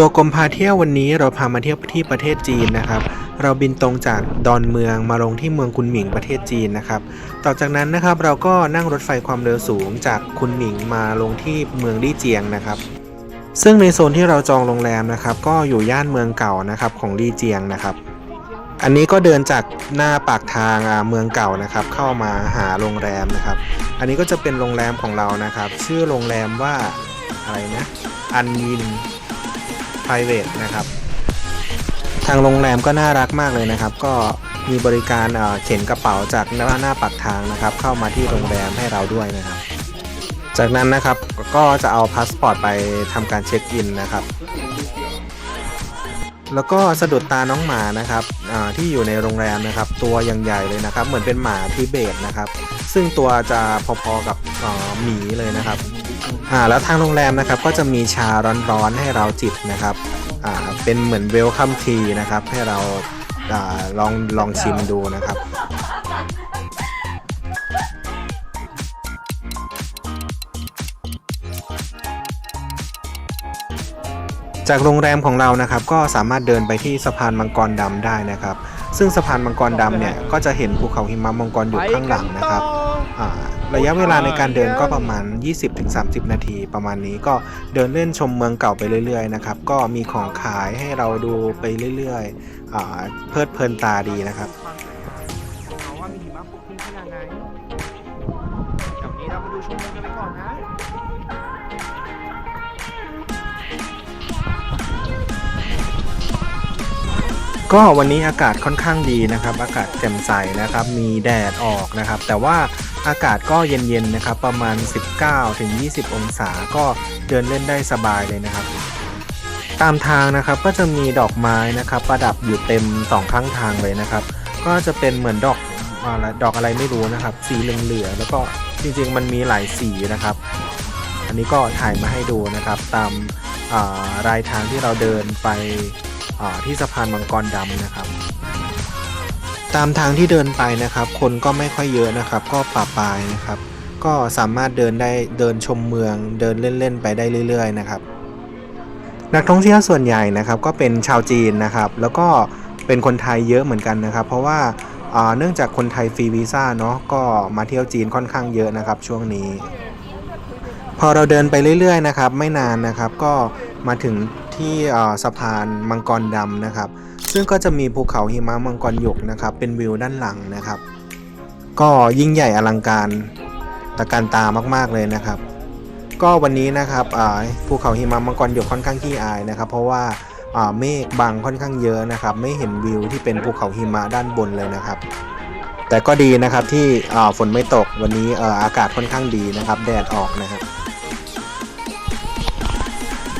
ตัวกรมพาเที่ยววันนี้เราพามาเที่ยวที่ประเทศจีนนะครับ เราบินตรงจากดอนเมืองมาลงที่เมืองคุนหมิงประเทศจีนนะครับ ต่อจากนั้นนะครับเราก็นั่งรถไฟความเร็วสูงจากคุนหมิงมาลงที่เมืองลี่เจียงนะครับ ซึ่งในโซนที่เราจองโรงแรมนะครับ ก็อยู่ย่านเมืองเก่านะครับของลี่เจียงนะครับ อันนี้ก็เดินจากหน้าปากทางเมืองเก่านะครับ เข้ามาหาโรงแรมนะครับ อันนี้ก็จะเป็นโรงแรมของเรานะครับ ชื่อโรงแรมว่าอะไรนะ อันยิน private นะครับ ทางโรงแรมก็น่ารักมากเลยนะครับ ก็มีบริการเอ่อเข็นกระเป๋าจากหน้าหน้าปากทางนะครับ เข้ามาที่โรงแรมให้เราด้วยนะครับ จากนั้นนะครับก็จะเอาพาสปอร์ตไปทำการเช็คอินนะครับ แล้วก็สะดุดตาน้องหมานะครับที่อยู่ในโรงแรมนะครับ ตัวยังใหญ่เลยนะครับ เหมือนเป็นหมาทิเบตนะครับ ซึ่งตัวจะพอๆกับหมีเลยนะครับ อ่าแล้วทางโรงแรมนะครับก็จะมีชาร้อนๆให้เราจิบนะครับอ่าเป็นเหมือนเวลคัมทีนะครับ ให้เราอาลองลองชิมดูนะครับจากโรงแรมของเรานะครับก็สามารถเดินไปที่สะพานมังกรดำได้นะครับ ซึ่งสะพานมังกรดำเนี่ยก็จะเห็นภูเขาหิมะมังกรอยู่ข้างหลังนะครับ ระยะเวลาในการเดินก็ประมาณ 20-30 นาที ประมาณนี้ก็เดินเล่นชมเมืองเก่าไปเรื่อยๆนะครับก็มีของขายให้เราดูไปเรื่อยๆเพลิดเพลินตาดีนะครับเขาว่ามีหิมะปกคลุมขนาดไหนเดี๋ยวนนี้เรามาดูชมเมืองกันไปก่อนนะ ก็วันนี้อากาศค่อนข้างดีนะครับ อากาศแจ่มใสนะครับ มีแดดออกนะครับ แต่ว่าอากาศก็เย็นๆนะครับ ประมาณ 19ถึง20องศาก็เดินเล่นได้สบายเลยนะครับ ตามทางนะครับก็จะมีดอกไม้นะครับ ประดับอยู่เต็มสองข้างทางเลยนะครับ ก็จะเป็นเหมือนดอกอะไรดอกอะไรไม่รู้นะครับ สีเหลืองๆแล้วก็จริงๆ มันมีหลายสีนะครับ อันนี้ก็ถ่ายมาให้ดูนะครับ ตามรายทางที่เราเดินไป ที่สะพานมังกรดำนะครับ ตามทางที่เดินไปนะครับ คนก็ไม่ค่อยเยอะนะครับ ก็ป่าปลายนะครับ ก็สามารถเดินได้เดินชมเมือง เดินเล่นๆไปได้เรื่อย ๆ นะครับ นักท่องเที่ยวส่วนใหญ่นะครับก็เป็นชาวจีนนะครับ แล้วก็เป็นคนไทยเยอะเหมือนกันนะครับ เพราะว่าอ่าเนื่องจากคนไทยฟรีวีซ่าเนาะก็มาเที่ยวจีนค่อนข้างเยอะนะครับ ช่วงนี้ พอเราเดินไปเรื่อยๆนะครับ ไม่นานนะครับ ก็มาถึง ที่สะพานมังกรดำนะครับ ซึ่งก็จะมีภูเขาหิมะมังกรหยกนะครับ เป็นวิวด้านหลังนะครับ ก็ยิ่งใหญ่อลังการตะการตามากๆเลยนะครับ ก็วันนี้นะครับภูเขาหิมะมังกรหยกค่อนข้างขี้อายนะครับ เพราะว่าเมฆบังค่อนข้างเยอะนะครับ ไม่เห็นวิวที่เป็นภูเขาหิมะด้านบนเลยนะครับ แต่ก็ดีนะครับที่ฝนไม่ตกวันนี้อากาศค่อนข้างดีนะครับ แดดออกนะครับ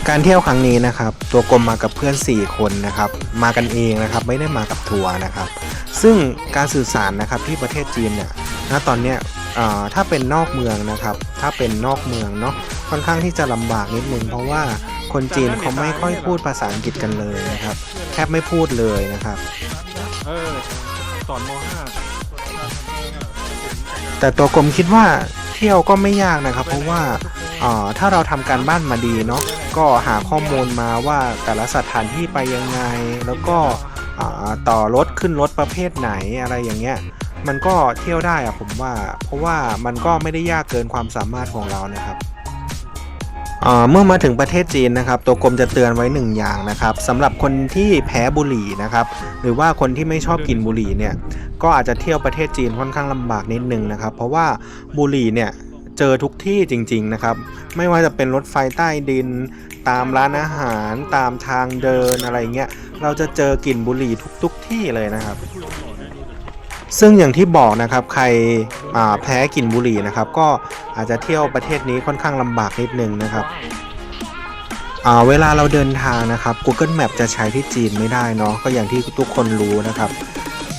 การเที่ยวครั้งนี้นะครับ ตัวกลมมากับเพื่อน 4 คนนะครับ มากันเองนะครับ ไม่ได้มากับทัวร์นะครับ ซึ่งการสื่อสารนะครับที่ประเทศจีนเนี่ยณตอนเนี้ยอ่าถ้าเป็นนอกเมืองนะครับ ถ้าเป็นนอกเมืองเนาะค่อนข้างที่จะลำบากนิดนึง เพราะว่าคนจีนเขาไม่ค่อยพูดภาษาอังกฤษกันเลยนะครับ แทบไม่พูดเลยนะครับ เออสอนมแต่ตัวกลมคิดว่าเที่ยวก็ไม่ยากนะครับ เพราะว่าเอ่อถ้าเราทำการบ้านมาดีเนาะ ก็หาข้อมูลมาว่าแต่ละสถานที่ไปยังไง แล้วก็ต่อรถขึ้นรถประเภทไหนอะไรอย่างเงี้ยมันก็เที่ยวได้อะผมว่า เพราะว่ามันก็ไม่ได้ยากเกินความสามารถของเรานะครับเมื่อมาถึงประเทศจีนนะครับตัวกรมจะเตือนไว้หนึ่งอย่างนะครับสำหรับคนที่แพ้บุหรี่นะครับหรือว่าคนที่ไม่ชอบกินบุหรี่เนี่ยก็อาจจะเที่ยวประเทศจีนค่อนข้างลำบากนิดนึงนะครับ เพราะว่าบุหรี่เนี่ย เจอทุกที่จริง ๆนะครับ ไม่ว่าจะเป็นรถไฟใต้ดิน ตามร้านอาหาร ตามทางเดินอะไรเงี้ย เราจะเจอกลิ่นบุหรี่ทุก ๆ ที่เลยนะครับ ซึ่งอย่างที่บอกนะครับใครแพ้กลิ่นบุหรี่นะครับ ก็อาจจะเที่ยวประเทศนี้ค่อนข้างลำบากนิดนึงนะครับเวลาเราเดินทางนะครับ Google Map จะใช้ที่จีนไม่ได้เนาะก็อย่างที่ทุกคนรู้นะครับ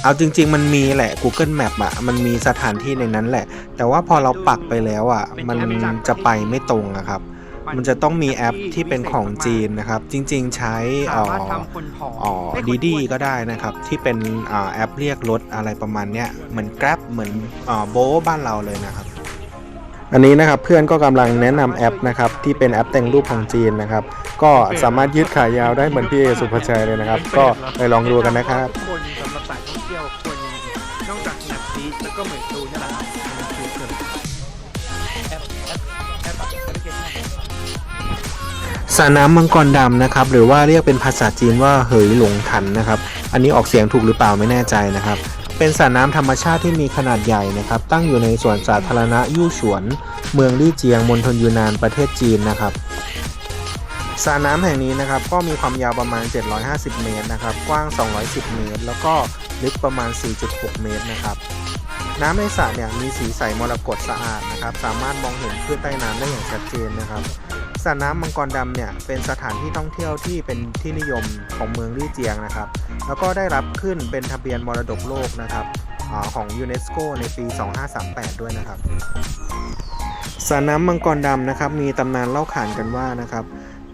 เอาจริง ๆ มันมีแหละ Google Map อะมันมีสถานที่ในนั้นแหละ แต่ว่าพอเราปักไปแล้วอะมันจะไปไม่ตรงอะครับ มันจะต้องมีแอปที่เป็นของจีนนะครับ จริง ๆ ใช้อออออดีดีก็ได้นะครับ ที่เป็นอแอปเรียกรถอะไรประมาณเนี้ยเหมือน Grab เหมือนโบบ้านเราเลยนะครับอันนี้นะครับเพื่อนก็กำลังแนะนำแอปนะครับที่เป็นแอปแต่งรูปของจีนนะครับ ก็สามารถยืดขายาวได้เหมือนพี่เอสุภชัยเลยนะครับ ก็ไปลองดูกันนะครับ สำหรับสายท่องเที่ยวควรนอกจาก Snapseed แล้วก็เหมือนตูนี่แหละครับมันคือเกิดแอปแอปแอปแอปพลิเคชันสระน้ำมังกรดำนะครับ หรือว่าเรียกเป็นภาษาจีนว่าเหยหลงถันนะครับ อันนี้ออกเสียงถูกหรือเปล่าไม่แน่ใจนะครับ เป็นสระน้ำธรรมชาติที่มีขนาดใหญ่นะครับ ตั้งอยู่ในสวนสาธารณะยู่ฉวน เมืองลี่เจียงมณฑลยูนานประเทศจีนนะครับสระน้ำแห่งนี้นะครับก็มีความยาวประมาณ 750 เมตรนะครับ กว้าง 210 เมตร แล้วก็ ลึกประมาณ 4.6 เมตรนะครับ น้ำในสระเนี่ยมีสีใสมรกตสะอาดนะครับ สามารถมองเห็นพืชใต้น้ำได้อย่างชัดเจนนะครับสระน้ำมังกรดำเนี่ยเป็นสถานที่ท่องเที่ยวที่เป็นที่นิยมของเมืองลี่เจียงนะครับ แล้วก็ได้รับขึ้นเป็นทะเบียนมรดกโลกนะครับอของยูเนสโกในปี 2538 ด้วยนะครับสระน้ำมังกรดำนะครับ มีตำนานเล่าขานกันว่านะครับ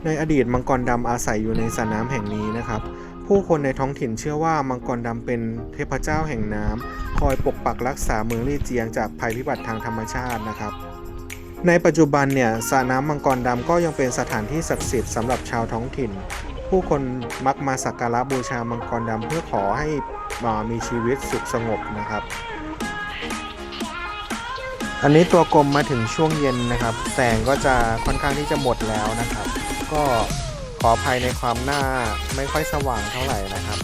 ในอดีตมังกรดำอาศัยอยู่ในสระน้ำแห่งนี้นะครับ ผู้คนในท้องถิ่นเชื่อว่ามังกรดำเป็นเทพเจ้าแห่งน้ำคอยปกปักรักษาเมืองลี่เจียงจากภัยพิบัติทางธรรมชาตินะครับ ในปัจจุบันเนี่ยสระน้ำมังกรดำก็ยังเป็นสถานที่ศักดิ์สิทธิ์สำหรับชาวท้องถิ่น ผู้คนมักมาสักการะบูชามังกรดำเพื่อขอให้มีชีวิตสุขสงบนะครับ อันนี้ตัวกลมมาถึงช่วงเย็นนะครับแสงก็จะค่อนข้างที่จะหมดแล้วนะครับ ก็ ออภัยในความหน้าไม่ค่อยสว่างเท่าไหร่นะครับ